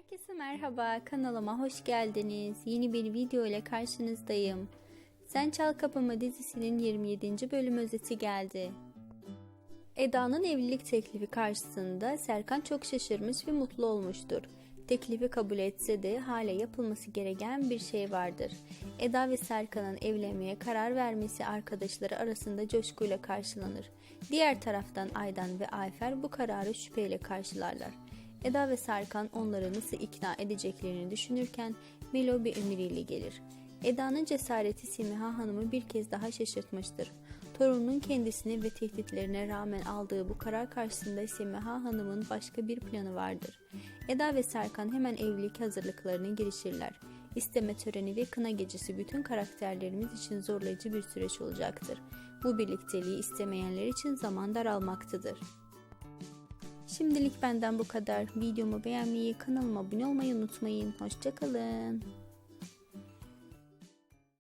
Herkese merhaba, kanalıma hoş geldiniz. Yeni bir video ile karşınızdayım. Sen Çal Kapımı dizisinin 27. bölüm özeti geldi. Eda'nın evlilik teklifi karşısında Serkan çok şaşırmış ve mutlu olmuştur. Teklifi kabul etse de hala yapılması gereken bir şey vardır. Eda ve Serkan'ın evlenmeye karar vermesi arkadaşları arasında coşkuyla karşılanır. Diğer taraftan Aydan ve Ayfer bu kararı şüpheyle karşılarlar. Eda ve Serkan onları nasıl ikna edeceklerini düşünürken Melo bir emriyle gelir. Eda'nın cesareti Simiha Hanım'ı bir kez daha şaşırtmıştır. Torununun kendisine ve tehditlerine rağmen aldığı bu karar karşısında Simiha Hanım'ın başka bir planı vardır. Eda ve Serkan hemen evlilik hazırlıklarına girişirler. İsteme töreni ve kına gecesi bütün karakterlerimiz için zorlayıcı bir süreç olacaktır. Bu birlikteliği istemeyenler için zaman daralmaktadır. Şimdilik benden bu kadar. Videomu beğenmeyi, kanalıma abone olmayı unutmayın. Hoşçakalın.